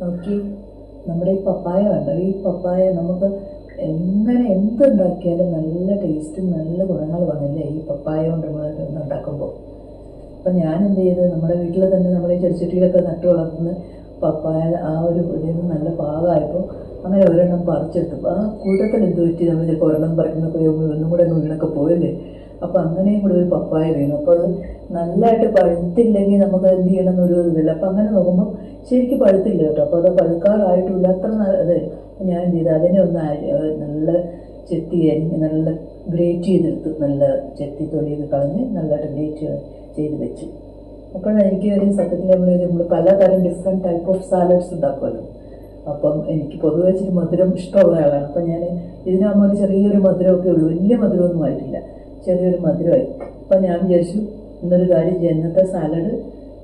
നോക്കി. നമ്മുടെ ഈ പപ്പായ വേണ്ട ഈ പപ്പായ നമുക്ക് എങ്ങനെ എന്തുണ്ടാക്കിയാലും നല്ല ടേസ്റ്റും നല്ല ഗുണങ്ങളുമാണല്ലേ ഈ പപ്പായ കൊണ്ട് നമ്മൾ ഉണ്ടാക്കുമ്പോൾ അപ്പം ഞാൻ എന്ത് ചെയ്ത്? നമ്മുടെ വീട്ടിൽ തന്നെ നമ്മുടെ ഈ ചെടിച്ചട്ടിയിലൊക്കെ നട്ടു വളർത്തുന്ന പപ്പായ ആ ഒരു ഇതിൽ നല്ല പാകമായപ്പോൾ അങ്ങനെ ഒരെണ്ണം പറിച്ചെടുത്തു. ആ കൂട്ടത്തിൽ എന്ത് പറ്റി? നമ്മൾ ചിലപ്പോൾ ഒരെണ്ണം പറിക്കുന്നൊക്കെ ഒന്നും കൂടെ വീണൊക്കെ പോയല്ലേ? അപ്പോൾ അങ്ങനെയും കൂടെ ഒരു പപ്പായ വേണം. അപ്പോൾ അത് നല്ലതായിട്ട് പഴുത്തില്ലെങ്കിൽ നമുക്ക് എന്ത് ചെയ്യണം എന്നൊരു ഇതില്ല. അപ്പം അങ്ങനെ നോക്കുമ്പോൾ ശരിക്കും പഴുത്തില്ല കേട്ടോ. അപ്പോൾ അത് പഴുക്കാറായിട്ടില്ല. അത്ര അത് ഞാൻ ചെയ്തു? അതിനെ ഒന്ന് നല്ല ചെത്തി അരിഞ്ഞ് നല്ല ഗ്രേറ്റ് ചെയ്തെടുത്തു നല്ല ചെത്തി തൊലിയൊക്കെ കളഞ്ഞ് നല്ലതായിട്ട് ഗ്രേറ്റ് ചെയ്ത് വെച്ചു. അപ്പോഴാണ് എനിക്ക് ഒരു സത്യത്തിൽ നമ്മൾ നമ്മൾ പലതരം ഡിഫറെന്റ് ടൈപ്പ് ഓഫ് സാലഡ്സ് ഉണ്ടാക്കുമല്ലോ. അപ്പം എനിക്ക് പൊതുവെ ഇച്ചിരി മധുരം ഇഷ്ടമുള്ള ആളാണ്. അപ്പം ഞാൻ ഇതിനാകുമ്പോൾ ചെറിയൊരു മധുരമൊക്കെ ഉള്ളൂ. വലിയ മധുരമൊന്നും ആയിട്ടില്ല. ചെറിയൊരു മധുരമായി. അപ്പം ഞാൻ വിചാരിച്ചു ഇന്നൊരു കാര്യം ജനത്തെ സാലഡ്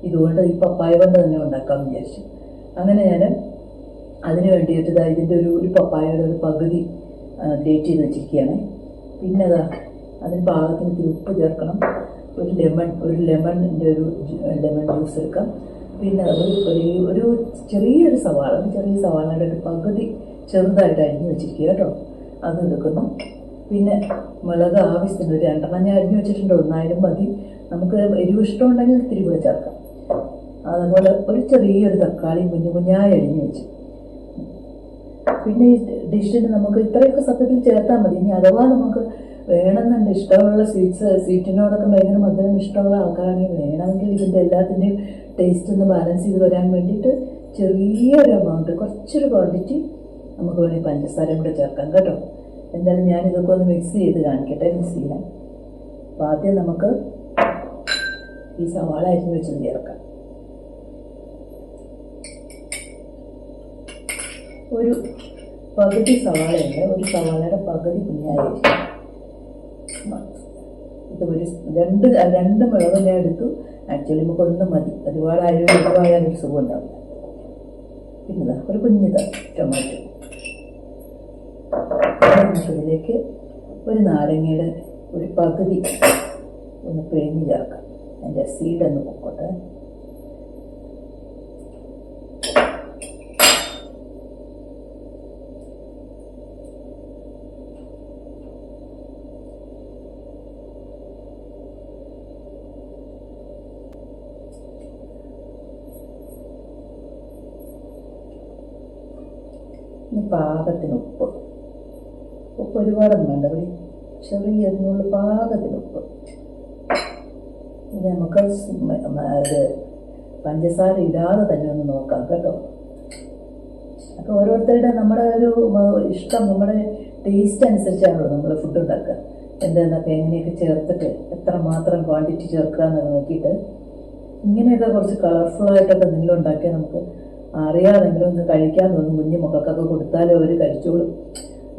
ഇതുകൊണ്ട് ഈ പപ്പായ കൊണ്ട് തന്നെ ഉണ്ടാക്കാമെന്ന് വിചാരിച്ചു. അങ്ങനെ ഞാൻ അതിന് വേണ്ടിയിട്ട് ഇതിന്റെ ഒരു ഒരു പപ്പായയുടെ ഒരു പകുതി ഡേറ്റ് ചെയ്ത് വെച്ചിരിക്കുകയാണ്. പിന്നെ അതാ അതിന് പാകത്തിന് ഇത്തിരി ഉപ്പ് ചേർക്കണം. ഒരു ലെമൺ ഒരു ലെമണിന്റെ ഒരു ലെമൺ ജ്യൂസ് എടുക്കാം. പിന്നെ അത് ഒരു ഒരു ചെറിയൊരു സവാള ചെറിയ സവാളയുടെ ഒരു പകുതി ചെറുതായിട്ട് അരിഞ്ഞു വെച്ചിരിക്കുക കേട്ടോ. അത് എടുക്കുന്നു. പിന്നെ മുളക് ആവശ്യത്തിന് ഒരു രണ്ടെണ്ണം ഞാൻ അരിഞ്ഞു വെച്ചിട്ടുണ്ട്. ഒന്നായാലും മതി. നമുക്ക് എരിവ് ഇഷ്ടമുണ്ടെങ്കിൽ ഇത്തിരി കൂടെ ചേർക്കാം. അതുപോലെ ഒരു ചെറിയൊരു തക്കാളി കുഞ്ഞു കുഞ്ഞായി അരിഞ്ഞു വെച്ചു. പിന്നെ ഈ ഡിഷിന് നമുക്ക് ഇത്രയൊക്കെ സത്യത്തിൽ ചേർത്താൽ മതി. ഇനി അഥവാ നമുക്ക് വേണമെന്നുണ്ട് ഇഷ്ടമുള്ള സ്വീറ്റ്സ് സ്വീറ്റിനോടൊക്കെ ഭയങ്കര മധുരം ഇഷ്ടമുള്ള ആൾക്കാരാണെങ്കിൽ വേണമെങ്കിൽ ഇതിന്റെ എല്ലാത്തിന്റെയും ടേസ്റ്റ് ഒന്ന് ബാലൻസ് ചെയ്ത് വരാൻ വേണ്ടിയിട്ട് ചെറിയൊരു എമൗണ്ട് കുറച്ചൊരു ക്വാണ്ടിറ്റി നമുക്ക് വേണമെങ്കിൽ പഞ്ചസാര കൂടെ ചേർക്കാം. കേട്ടോ? എന്തായാലും ഞാൻ ഇതൊക്കെ ഒന്ന് മിക്സ് ചെയ്ത് കാണിക്കട്ടെ മിക്സ് ചെയ്യാം. അപ്പോൾ ആദ്യം നമുക്ക് ഈ സവാള അരിഞ്ഞ് വെച്ച് ചേർക്കാം. ഒരു പകുതി സവാളയുണ്ട് ഒരു സവാളയുടെ പകുതി കുഞ്ഞായി ഇത് ഒരു രണ്ട് രണ്ട് മുളക് ഞാൻ എടുത്തു. ആക്ച്വലി നമുക്ക് ഒന്ന് മതി. ഒരുപാട് അരി ഒരുപാട് ഒരു സുഖം ഉണ്ടാവും പിന്നെ ഒരു കുഞ്ഞിത ടൊമാറ്റോ ഇതിലേക്ക് ഒരു നാരങ്ങയുടെ ഒരു പകുതി ഒന്ന് പിഴിഞ്ഞ് ചേർക്കാം. അതിന്റെ സീഡൊന്ന് പൊക്കോട്ടെ. പാകത്തിനൊപ്പം പാകത്തിന് ഉപ്പ്. ഉപ്പ് ഒരുപാട് വേണ്ട. ഒരു ചെറിയ അതിനുള്ള പാകത്തിന് ഉപ്പ്. ഇനി നമുക്ക് ഇത് പഞ്ചസാര ഇടാതെ തന്നെ ഒന്ന് നോക്കാം കേട്ടോ. അപ്പോൾ ഓരോരുത്തരുടെ നമ്മുടെ ഒരു ഇഷ്ടം നമ്മുടെ ടേസ്റ്റ് അനുസരിച്ചാണല്ലോ നമ്മൾ ഫുഡ് ഉണ്ടാക്കുക. എന്താണെന്നൊക്കെ എങ്ങനെയൊക്കെ ചേർത്തിട്ട് എത്ര മാത്രം ക്വാണ്ടിറ്റി ചേർക്കുക എന്നൊക്കെ നോക്കിയിട്ട് ഇങ്ങനെയൊക്കെ കുറച്ച് കളർഫുൾ ആയിട്ടൊക്കെ എന്തെങ്കിലും ഉണ്ടാക്കിയാൽ നമുക്ക് അറിയാതെങ്കിലും ഒന്ന് കഴിക്കാൻ തോന്നും കുഞ്ഞു മക്കൾക്കൊക്കെ കൊടുത്താലും അവർ കഴിച്ചോളും.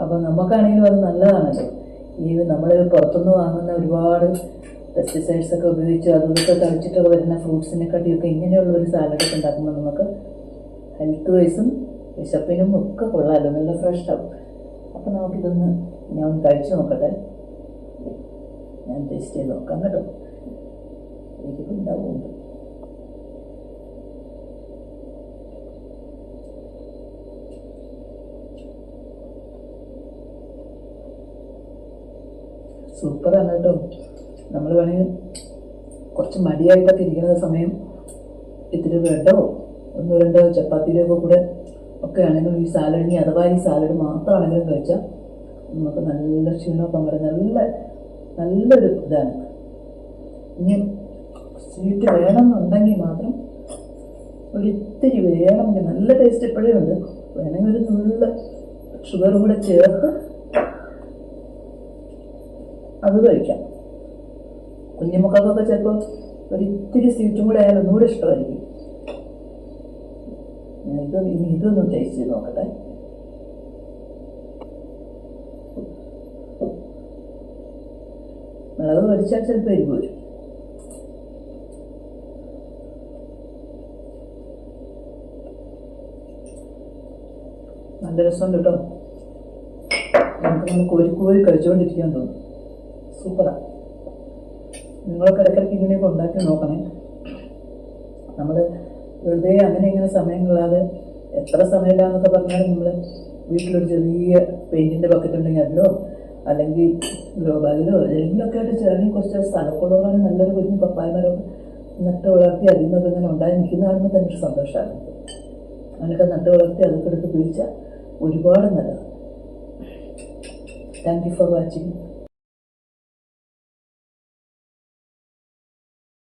അപ്പോൾ നമുക്കാണെങ്കിലും അത് നല്ലതാണല്ലോ. ഈ നമ്മൾ പുറത്തുനിന്ന് വാങ്ങുന്ന ഒരുപാട് പെസ്റ്റിസൈഡ്സ് ഒക്കെ ഉപയോഗിച്ച് അതൊക്കെ തളിച്ചിട്ടൊക്കെ വരുന്ന ഫ്രൂട്ട്സിനെ കട്ടിയൊക്കെ ഇങ്ങനെയുള്ള ഒരു സാലഡൊക്കെ ഉണ്ടാക്കുമ്പോൾ നമുക്ക് ഹെൽത്ത് വൈസും വിശപ്പിനും ഒക്കെ കൊള്ളാമല്ലോ നല്ല ഫ്രഷ് ആവും. അപ്പം നമുക്കിതൊന്ന് ഞാൻ ഒന്ന് കഴിച്ചു നോക്കട്ടെ. ഞാൻ ടേസ്റ്റ് ചെയ്ത് നോക്കാം കേട്ടോ. എനിക്ക് ഉണ്ടാവുന്നുണ്ട്. സൂപ്പറാണ് കേട്ടോ. നമ്മൾ വേണമെങ്കിൽ കുറച്ച് മടിയായിട്ടൊക്കെ ഇരിക്കുന്ന സമയം ഇത്തിരി വേണ്ടോ ഒന്നോ രണ്ടോ ചപ്പാത്തിയിലൊക്കെ കൂടെ ഒക്കെ ആണെങ്കിലും ഈ സാലഡിന് അഥവാ ഈ സാലഡ് മാത്രമാണെങ്കിലും കഴിച്ചാൽ നമുക്ക് നല്ല ക്ഷീണമൊക്കെ വരും. നല്ല നല്ലൊരു ഇതാണ്. ഇനി സ്വീറ്റ് വേണമെന്നുണ്ടെങ്കിൽ മാത്രം ഒരിത്തിരി വേണമെങ്കിൽ നല്ല ടേസ്റ്റ് എപ്പോഴേ ഉണ്ട്. വേണമെങ്കിൽ ഒരു നുള്ള ഷുഗറും കൂടെ ചേർത്ത് അത് കഴിക്കാം. കുഞ്ഞുമക്കൾക്കൊക്കെ ചിലപ്പോൾ ഒരിത്തിരി സ്വീറ്റും കൂടെ ആയാലും ഒന്നുകൂടെ ഇഷ്ടമായിരിക്കും. ഇത് ഇനി ഇതൊന്ന് ടേസ്റ്റ് ചെയ്ത് നോക്കട്ടെ. മുളക് പൊടിച്ചാൽ ചിലപ്പോൾ എരിവ് വരും. നല്ല രസമുണ്ട് കേട്ടോ. നമുക്ക് നമുക്ക് കോരി കോരി കഴിച്ചുകൊണ്ടിരിക്കാൻ തോന്നും. സൂപ്പറാണ് നിങ്ങളൊക്കെ ഇടയ്ക്കിടയ്ക്ക് ഇങ്ങനെയൊക്കെ കൊണ്ടാക്കി നോക്കണേ. നമ്മൾ വെറുതെ അങ്ങനെ ഇങ്ങനെ സമയം കളാതെ എത്ര സമയമില്ലാന്നൊക്കെ പറഞ്ഞാലും നമ്മൾ വീട്ടിലൊരു ചെറിയ പെയിന്റിന്റെ ബക്കറ്റ് ഉണ്ടെങ്കിൽ അതിലോ അല്ലെങ്കിൽ ഗ്രോ ബാഗിലോ ഏതെങ്കിലുമൊക്കെ ആയിട്ട് ചെറിയ കുറച്ച് സ്ഥലക്കുള്ളവരാണ് നല്ലൊരു കുഞ്ഞു പപ്പായ മരം നട്ട് വളർത്തി അതിൽ നിന്നൊക്കെ ഇങ്ങനെ ഉണ്ടായി നിൽക്കുന്ന കാണുമ്പോൾ തന്നെ ഒരു സന്തോഷമാണ് അങ്ങനെയൊക്കെ നട്ട് വളർത്തി അതൊക്കെ എടുത്ത് പിടിച്ചാൽ ഒരുപാട് നല്ലതാണ് താങ്ക് യു ഫോർ വാച്ചിങ്